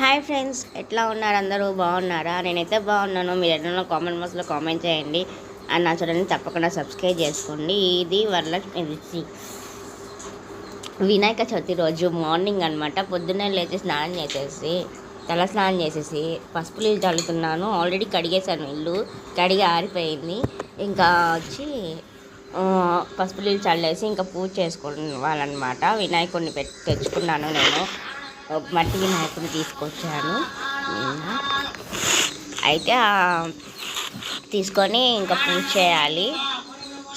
Hi friends ఎట్లా ఉన్నారు? అందరూ బాగున్నారా? నేనైతే బాగున్నాను. మీరు ఎట్లా కామెంట్ బాక్స్లో కామెంట్ చేయండి. అండ్ నా ఛానల్ని తప్పకుండా సబ్స్క్రైబ్ చేసుకోండి. ఇది వరలక్ష్మి రుచి వినాయక చవితి రోజు మార్నింగ్ అనమాట పొద్దున్నే లేచి స్నానం చేసేసి తల స్నానం చేసేసి పసుపు నీళ్ళు చల్లుతున్నాను. ఆల్రెడీ కడిగేశాను ఇల్లు. కడిగి ఆరిపోయింది. ఇంకా వచ్చి పసుపు నీళ్ళు చల్లేసి ఇంకా పూజ చేసుకోవాలన్నమాట. వినాయకుడిని పెట్టి తెచ్చుకున్నాను నేను. మట్టి వినాయకుడిని తీసుకొచ్చాను. నిన్న. అయితే తీసుకొని ఇంకా పూజ చేయాలి.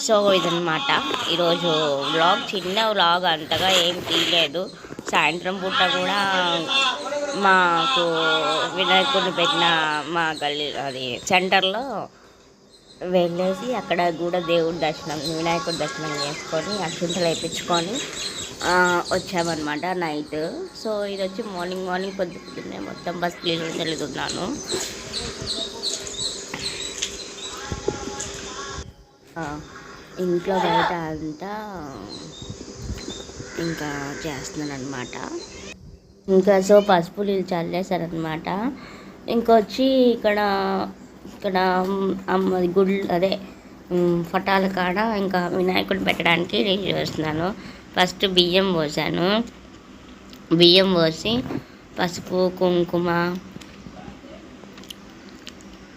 సో ఇదనమాట ఈరోజు వ్లాగ్ చిన్న వ్లాగ్ అంతగా ఏం తీయలేదు. సాయంత్రం పూట కూడా మాకు వినాయకుడిని పెట్టిన మా గల్లీ అది సెంటర్లో వెళ్ళేసి అక్కడ కూడా దేవుడి దర్శనం వినాయకుడి దర్శనం చేసుకొని అక్షింతలు వేయించుకొని వచ్చామన్నమాట నైట్. సో ఇది వచ్చి మార్నింగ్ మార్నింగ్ పొద్దు పొద్దున్నే మొత్తం బస్ క్లీన్ వెళ్తున్నాను ఇంట్లో బయట అంతా ఇంకా చేస్తున్నాను అనమాట ఇంకా సో పసుపు నీళ్ళు చల్లేశారనమాట ఇంకొచ్చి ఇక్కడ ఇక్కడ అమ్మ అదే పటాల కాడ ఇంకా వినాయకుడు పెట్టడానికి రెడీ చేస్తున్నాను. ఫస్ట్ బియ్యం పోసాను. బియ్యం పోసి పసుపు కుంకుమ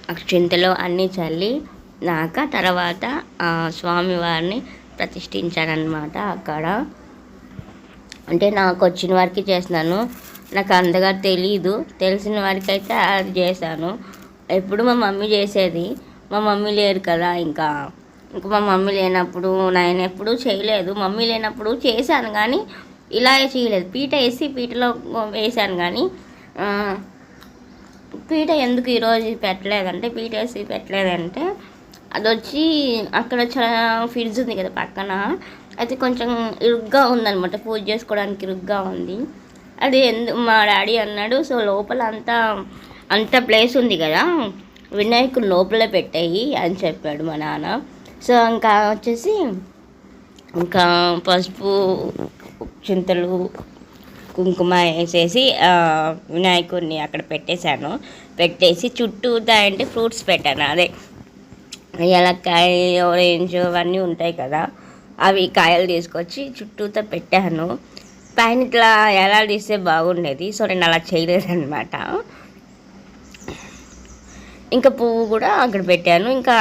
అక్షింతలు అన్నీ చల్లి నాక తర్వాత ఆ స్వామివారిని ప్రతిష్ఠించానమాట అక్కడ. అంటే నాకు వచ్చిన వారికి చేసినాను నాకు అంతగా తెలీదు. తెలిసిన వారికి అయితే అది చేశాను. ఎప్పుడు మా మమ్మీ చేసేది? మా మమ్మీ లేరు కదా ఇంకా. ఇంకా మా మమ్మీ లేనప్పుడు నేను ఎప్పుడు చేయలేదు. మమ్మీ లేనప్పుడు చేశాను కానీ ఇలా చేయలేదు. పీట వేసి పీటలో వేసాను కానీ పీట ఎందుకు ఈరోజు పెట్టలేదంటే పీట వేసి పెట్టలేదంటే అది వచ్చి అక్కడ చాలా ఫ్రిడ్జ్ ఉంది కదా పక్కన. అది కొంచెం ఇరుగ్గా ఉందన్నమాట. పూజ చేసుకోవడానికి ఇరుగ్గా ఉంది. అది ఎందు మా డాడీ అన్నాడు సో లోపల అంతా అంత ప్లేస్ ఉంది కదా వినాయకుడు లోపలే పెట్టాయి అని చెప్పాడు మా నాన్న. సో ఇంకా వచ్చేసి ఇంకా పసుపు చింతలు కుంకుమ వేసేసి వినాయకుడిని అక్కడ పెట్టేశాను. పెట్టేసి చుట్టూతా అంటే ఫ్రూట్స్ పెట్టాను. అదే ఎలక్కాయ ఆరెంజ్ అవన్నీ ఉంటాయి కదా అవి కాయలు తీసుకొచ్చి చుట్టూతో పెట్టాను. పైన ఇట్లా ఎలా తీస్తే బాగుండేది. సో నేను అలా చేయలేదన్నమాట. ఇంకా పువ్వు కూడా అక్కడ పెట్టాను. ఇంకా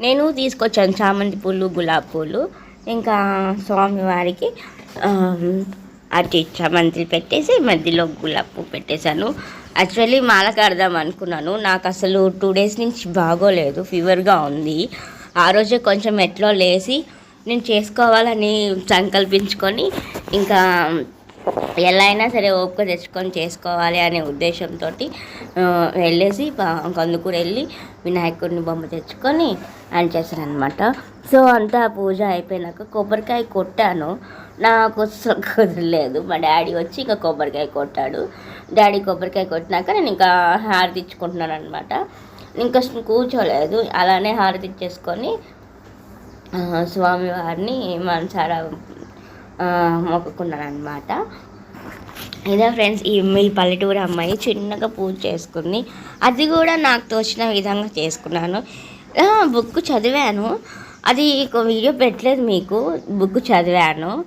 నేను తీసుకొచ్చాను చామంతి పూలు గులాబీ పూలు. ఇంకా స్వామివారికి అటు చామంతిలు చామంతులు పెట్టేసి మధ్యలో గులాబీ పువ్వు పెట్టేశాను. యాక్చువల్లీ మాల కడదాం అనుకున్నాను. నాకు అసలు టూ డేస్ నుంచి బాగోలేదు ఫీవర్గా ఉంది. ఆ రోజే కొంచెం ఎట్లో లేచి నేను చేసుకోవాలని సంకల్పించుకొని ఇంకా ఎలా అయినా సరే ఓపిక తెచ్చుకొని చేసుకోవాలి అనే ఉద్దేశంతో వెళ్ళేసి కందుకూరు వెళ్ళి వినాయకుడిని బొమ్మ తెచ్చుకొని అని చేశానమాట సో అంతా పూజ అయిపోయినాక కొబ్బరికాయ కొట్టాను. నాకు అసలు కుదరలేదు. మా డాడీ వచ్చి ఇంకా కొబ్బరికాయ కొట్టాడు. డాడీ కొబ్బరికాయ కొట్టినాక నేను ఇంకా హారతి ఇచ్చుకుంటున్నాను అనమాట ఇంకా కూర్చోలేదు. అలానే హారతి ఇచ్చేసుకొని స్వామివారిని మనసారా మొక్కుకున్నాను అనమాట ఇదే ఫ్రెండ్స్ ఈ మీ పల్లెటూరు అమ్మాయి చిన్నగా పూజ చేసుకుంది. అది కూడా నాకు తోచిన విధంగా చేసుకున్నాను. బుక్ చదివాను. అది ఒక వీడియో పెట్టలేదు మీకు. బుక్ చదివాను.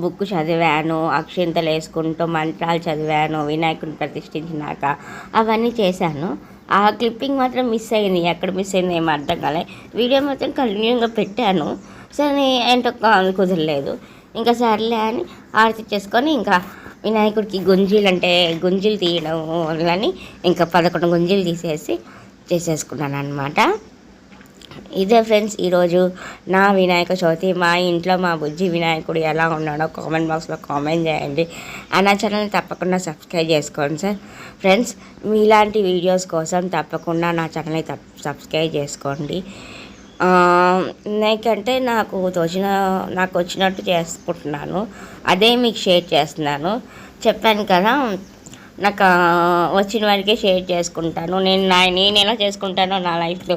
బుక్ చదివాను. అక్షింతలు వేసుకుంటూ మంత్రాలు చదివాను. వినాయకుడిని ప్రతిష్ఠించినాక అవన్నీ చేశాను. ఆ క్లిప్పింగ్ మాత్రం మిస్ అయింది. ఎక్కడ మిస్ అయింది ఏమో అర్థం కాలే. వీడియో మాత్రం కంటిన్యూగా పెట్టాను. సరే ఏంటో కుదరలేదు. ఇంకా సర్లే అని ఆర్తి చేసుకొని ఇంకా వినాయకుడికి గుంజీలు అంటే గుంజీలు తీయడం వల్లని ఇంకా పదకొండు గుంజీలు తీసేసి చేసేసుకున్నాను అనమాట ఇదే ఫ్రెండ్స్ ఈరోజు నా వినాయక చవితి మా ఇంట్లో మా బుజ్జి వినాయకుడు ఎలా ఉన్నాడో కామెంట్ బాక్స్లో కామెంట్ చేయండి. ఆ నా ఛానల్ని తప్పకుండా సబ్స్క్రైబ్ చేసుకోండి సార్. ఫ్రెండ్స్ మీలాంటి వీడియోస్ కోసం తప్పకుండా నా ఛానల్ని సబ్స్క్రైబ్ చేసుకోండి. నాకంటే నాకు తోచిన నాకు వచ్చినట్టు చేసుకుంటున్నాను. అదే మీకు షేర్ చేస్తున్నాను. చెప్పాను కదా నాకు వచ్చిన వారికే షేర్ చేసుకుంటాను. నేను నా నేను ఎలా చేసుకుంటానో నా లైఫ్లో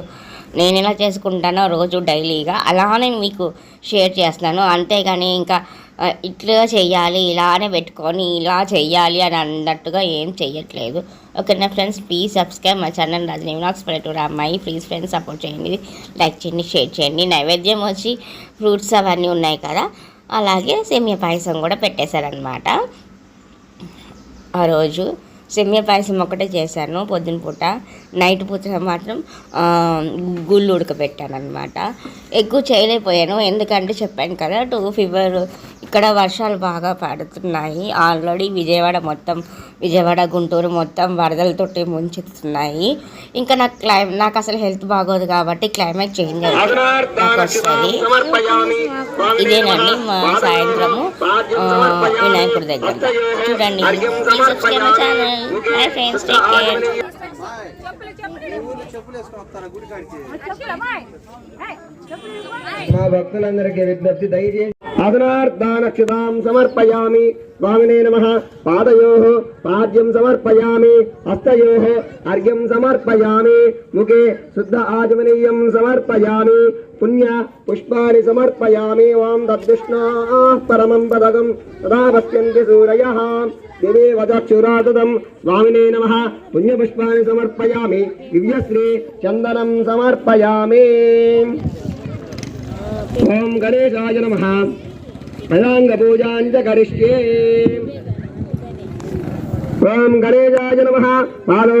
నేను ఎలా చేసుకుంటానో రోజు డైలీగా అలా నేను మీకు షేర్ చేస్తున్నాను. అంతేగాని ఇంకా ఇట్లా చేయాలి ఇలానే పెట్టుకొని ఇలా చేయాలి అని అన్నట్టుగా ఏం చేయట్లేదు ఓకేనా ఫ్రెండ్స్ ప్లీజ్ సబ్స్క్రైబ్ మా ఛానల్ రాజని వినాక్స్ పల్లెటూరు అమ్మాయి ప్లీజ్ ఫ్రెండ్స్ సపోర్ట్ చేయండి. లైక్ చేయండి షేర్ చేయండి. నైవేద్యం వచ్చి ఫ్రూట్స్ అవన్నీ ఉన్నాయి కదా. అలాగే సేమియా పాయసం కూడా పెట్టేశారనమాట ఆ రోజు సెమియా పాయసం ఒకటే చేశాను పొద్దున పూట. నైట్ పూట మాత్రం గుళ్ళు ఉడకబెట్టాను అనమాట ఎక్కువ చేయలేకపోయాను ఎందుకంటే చెప్పాను కదా టూ ఫీవర్ ఇక్కడ వర్షాలు బాగా పడుతున్నాయి. ఆల్రెడీ విజయవాడ మొత్తం విజయవాడ గుంటూరు మొత్తం వరదలతోటి ముంచెత్తుతున్నాయి ఇంకా నాకు క్లై నాకు అసలు హెల్త్ బాగోదు కాబట్టి క్లైమేట్ చేంజ్ వస్తుంది ఇదేనండి మా సాయంత్రము. వినాయకుడి దగ్గర. చూడండి. Please subscribe my friends take care మా భక్తులందరికీ విజ్ఞప్తి దయచేసి అదనార్థానక్షతాం సమర్పయామి. స్వామినే నమ. పాదయో. పాద్యం సమర్పయామి. హస్తయో. అర్ఘ్యం సమర్పయామి. ముఖే శుద్ధ ఆజమనీయం సమర్పయామి. పుణ్య పుష్పాన్ని సమర్పయామి. వాం తద్విష్ణా పరమం పదకం తదా పశ్యంతి సూరయ. దివే వదక్షురాదం స్వామినే నమ. పుణ్యపుష్పాన్ని సమర్పయామి. దివ్యశ్రీ చందనం సమర్పయామి. ఓం గణేశాయ నమ. పదాంగ పూజాంచ కరిష్యే ఓం గణేశాయ నమ పాదౌ